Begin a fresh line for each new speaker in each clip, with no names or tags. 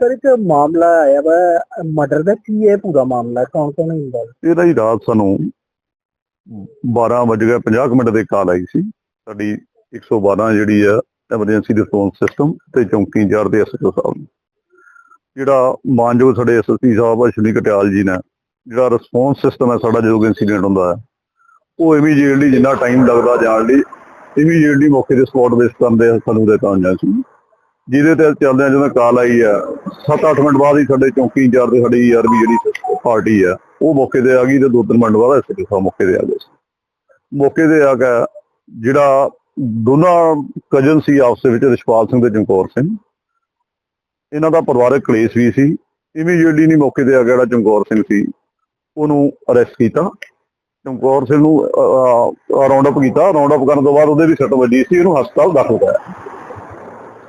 Sir, ਇੱਕ ਮਾਮਲਾ ਆਇਆ ਵਾ, ਮਰਡਰ ਦਾ ਕੀ ਹੈ ਪੂਰਾ ਮਾਮਲਾ? ਕੌਣ ਕੌਣ ਹੁੰਦਾ
ਇਹਦਾ ਹੀ ਰਾਤ ਸਾਨੂੰ 12 ਵਜੇ 50 ਕੁ ਮਿੰਟ ਦੇ ਕਾਲ ਆਈ ਸੀ। ਸਾਡੀ 112 ਜਿਹੜੀ ਆ, ਐਮਰਜੈਂਸੀ ਰਿਸਪੌਂਸ ਸਿਸਟਮ ਤੇ ਚੌਂਕੀ ਇੰਚਾਰਜ ਦੇ ਐਸਐਚਓ ਸਾਹਿਬ ਜਿਹੜਾ ਮਾਨਯੋਗ ਸਾਡੇ ਐਸਐਸਪੀ ਸਾਹਿਬ ਅਸ਼ਵਨੀ ਕਟਿਆਲ ਜੀ ਨੇ, ਜਿਹੜਾ ਰਿਸਪੌਂਸ ਸਿਸਟਮ ਹੈ, ਸਾਡਾ ਜਦੋਂ ਇਨਸੀਡੈਂਟ ਹੁੰਦਾ ਹੈ, ਉਹ ਇਮੀਡੀਏਟਲੀ ਜਿੰਨਾ ਟਾਈਮ ਲੱਗਦਾ ਜਾਣ ਲਈ ਇਮੀਡੀਏਟਲੀ ਮੌਕੇ ਤੇ ਸਪੌਟ ਬੇਸ ਕਰਦੇ ਸਾਨੂੰ ਦੇ ਤਾਂ ਜਾਂ ਸੀ। ਜਿਹਦੇ ਤੇ ਚੱਲਦਿਆਂ ਜਦੋਂ ਕਾਲ ਆਈ ਆ 7-8 ਮਿੰਟ ਬਾਅਦ ਹੀ ਸਾਡੇ ਚੌਂਕੀ ਇੰਚਾਰਜ ਤੇ ਸਾਡੀ ਆਰਬੀ ਜਿਹੜੀ ਪਾਰਟੀ ਆ, ਉਹ ਮੌਕੇ ਤੇ ਆ ਗਈ ਤੇ ਦੋ ਤਿੰਨ ਮਿੰਟ ਬਾਅਦ ਐਸਪੀ ਸਾਹਿਬ ਮੌਕੇ ਤੇ ਆ ਗਏ ਮੌਕੇ ਤੇ ਆ ਕੇ ਜਿਹੜਾ ਦੋਨਾਂ ਕਜ਼ਨ ਸੀ ਆਪਸ ਵਿੱਚ, ਰਿਸ਼ਪਾਲ ਸਿੰਘ ਤੇ ਚਮਕੌਰ ਸਿੰਘ, ਇਹਨਾਂ ਦਾ ਪਰਿਵਾਰਕ ਕਲੇਸ਼ ਵੀ ਸੀ। ਇਮੀਡੀਏਟਲੀ ਨਹੀਂ ਮੌਕੇ ਤੇ ਆ ਗਿਆ ਜਿਹੜਾ ਚਮਕੌਰ ਸਿੰਘ ਸੀ, ਉਹਨੂੰ ਅਰੈਸਟ ਕੀਤਾ। ਚਮਕੌਰ ਸਿੰਘ ਨੂੰ ਰਾਉਂਡ ਅਪ ਕੀਤਾ। ਰਾਉਂਡ ਅਪ ਕਰਨ ਤੋਂ ਬਾਅਦ ਉਹਦੇ ਵੀ ਸੱਟ ਵੱਜੀ ਸੀ, ਉਹਨੂੰ ਹਸਪਤਾਲ ਦਾਖਲ ਕਰਾਇਆ।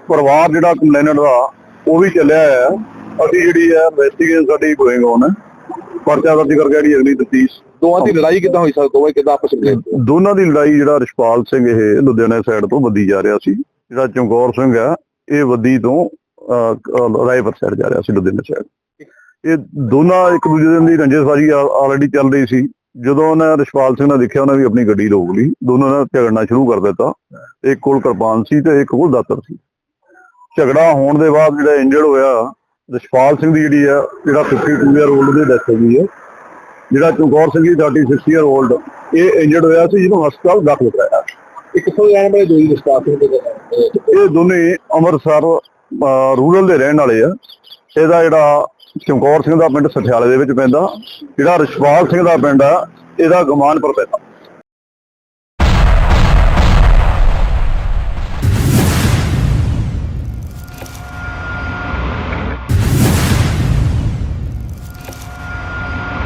ਪਰਿਵਾਰ ਜਿਹੜਾ ਕੰਪਲੇਨਰ ਦਾ ਉਹ ਵੀ ਚੱਲਿਆ ਹੈ। ਅਸੀਂ ਜਿਹੜੀ ਹੈ ਇਨਵੈਸਟੀਗੇਸ਼ਨ ਸਾਡੀ ਗੋਇੰਗ ਔਨ ਹੈ। ਪਰਚਾ ਦਰਜ ਕਰਕੇ ਜਿਹੜੀ ਅਗਲੀ ਤਫਤੀਸ਼
ਦੋਵਾਂ ਦੀ ਲੜਾਈ ਕਿਦਾਂ ਹੋਈ ਸਰ? ਦੋਵੇਂ ਕਿਦਾਂ ਆਪਸ ਵਿੱਚ
ਦੋਨਾਂ ਦੀ ਲੜਾਈ ਜਿਹੜਾ ਰਿਸ਼ਪਾਲ ਸਿੰਘ ਇਹ ਲੁਧਿਆਣਾ ਸਾਈਡ ਤੋਂ ਵੱਧੀ ਜਾ ਰਿਹਾ ਸੀ। ਜਿਹੜਾ ਚਮਕੌਰ ਸਿੰਘ ਆ ਇਹ ਵੱਧੀ ਤੋਂ ਰਾਏਪੁਰ ਸਾਈਡ ਜਾ ਰਿਹਾ ਸੀ ਲੁਧਿਆਣਾ ਸਾਈਡ ਇਹ ਦੋਨਾਂ ਇੱਕ ਦੂਜੇ ਦੀ ਰੰਜਸਬਾਜੀ ਆਲਰੇਡੀ ਚੱਲ ਰਹੀ ਸੀ। ਜਦੋਂ ਉਹਨੇ ਰਿਸ਼ਪਾਲ ਸਿੰਘ ਨੇ ਦੇਖਿਆ ਉਹਨੇ ਵੀ ਆਪਣੀ ਗੱਡੀ ਰੋਕ ਲਈ। ਦੋਨਾਂ ਨੇ ਝਗੜਨਾ ਸ਼ੁਰੂ ਕਰ ਦਿੱਤਾ। ਇੱਕ ਕੋਲ ਕਿਰਪਾਨ ਸੀ ਤੇ ਇੱਕ ਕੋਲ ਦਾਤਰ ਸੀ। ਝਗੜਾ ਹੋਣ ਦੇ ਬਾਅਦ ਜਿਹੜਾ ਇੰਜਰਡ ਹੋਇਆ ਰਿਸ਼ਪਾਲ ਸਿੰਘ ਦੀ ਜਿਹੜੀ ਆ ਜਿਹੜਾ 52 ਇਅਰ 올ਡ ਦੀ ਡੈਥ ਹੋ ਗਈ ਹੈ ਜਿਹੜਾ ਚਮਕੌਰ ਸਿੰਘ ਦੀ 36 ਇਅਰ 올ਡ ਇਹ ਇੰਜਰਡ ਹੋਇਆ ਸੀ ਜਿਹਨੂੰ ਹਸਪਤਾਲ ਦਾਖਲ ਕਰਾਇਆ।
ਇਹ ਕਿੱਥੋਂ ਰਹਿਣ ਵਾਲੇ ਦੋਈ ਰਿਸ਼ਤਾ ਸਿੰਘ ਦੇ
ਇਹ ਦੋਨੇ ਅੰਮ੍ਰਿਤਸਰ ਰੂਰਲ ਦੇ ਰਹਿਣ ਵਾਲੇ ਆ। ਇਹਦਾ ਜਿਹੜਾ ਚਮਕੌਰ ਸਿੰਘ ਦਾ ਪਿੰਡ ਸਠਿਆਲੇ ਦੇ ਵਿੱਚ ਪੈਂਦਾ ਜਿਹੜਾ ਰਿਸ਼ਪਾਲ ਸਿੰਘ ਦਾ ਪਿੰਡ ਆ ਇਹਦਾ ਗਮਾਨਪੁਰ ਪੈਂਦਾ।